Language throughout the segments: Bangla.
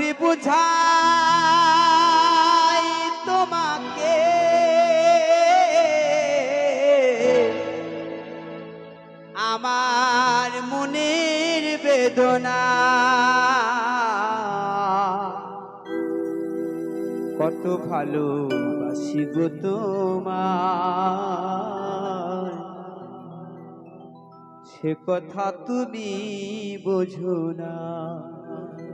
করে বুঝাই তোমাকে, আমার মনের বেদনা, কত ভালোবাসি গো তোমার সে কথা তুমি বোঝো না।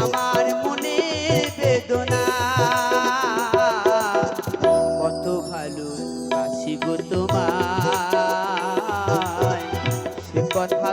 আমার মনে বেদনা। কত ভালো গো তোমায়। সে কথা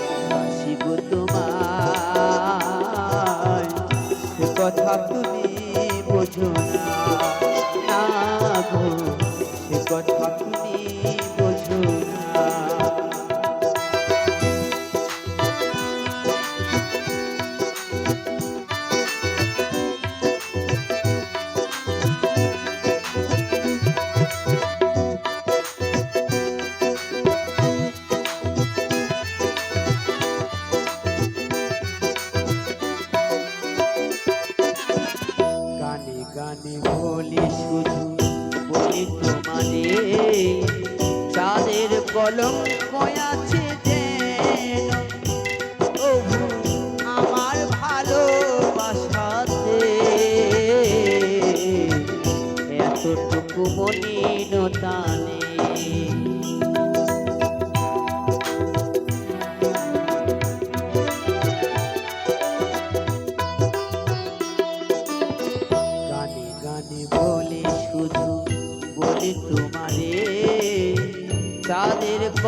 ভালো বাসি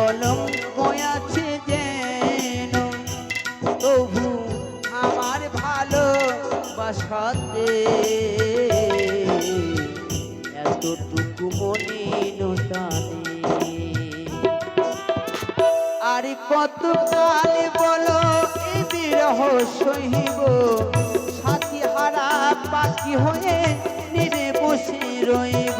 কলম আছে যেন, তবু আমার ভালো বাসাতে এতটুকু মলিনতা নেই আর কত কাল বলো এই বিরহ সহিব, সাথী হারা পাখি হয়ে নিরে বসে রইব।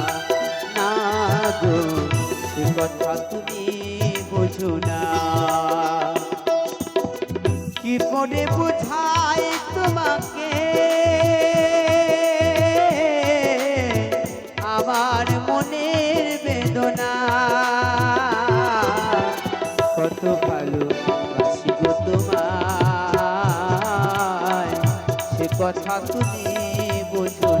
গো সে কথা তুমি বোঝো না। করে বুঝাই তোমাকে? আমার মনের বেদনা। কত ভালো বাসি গো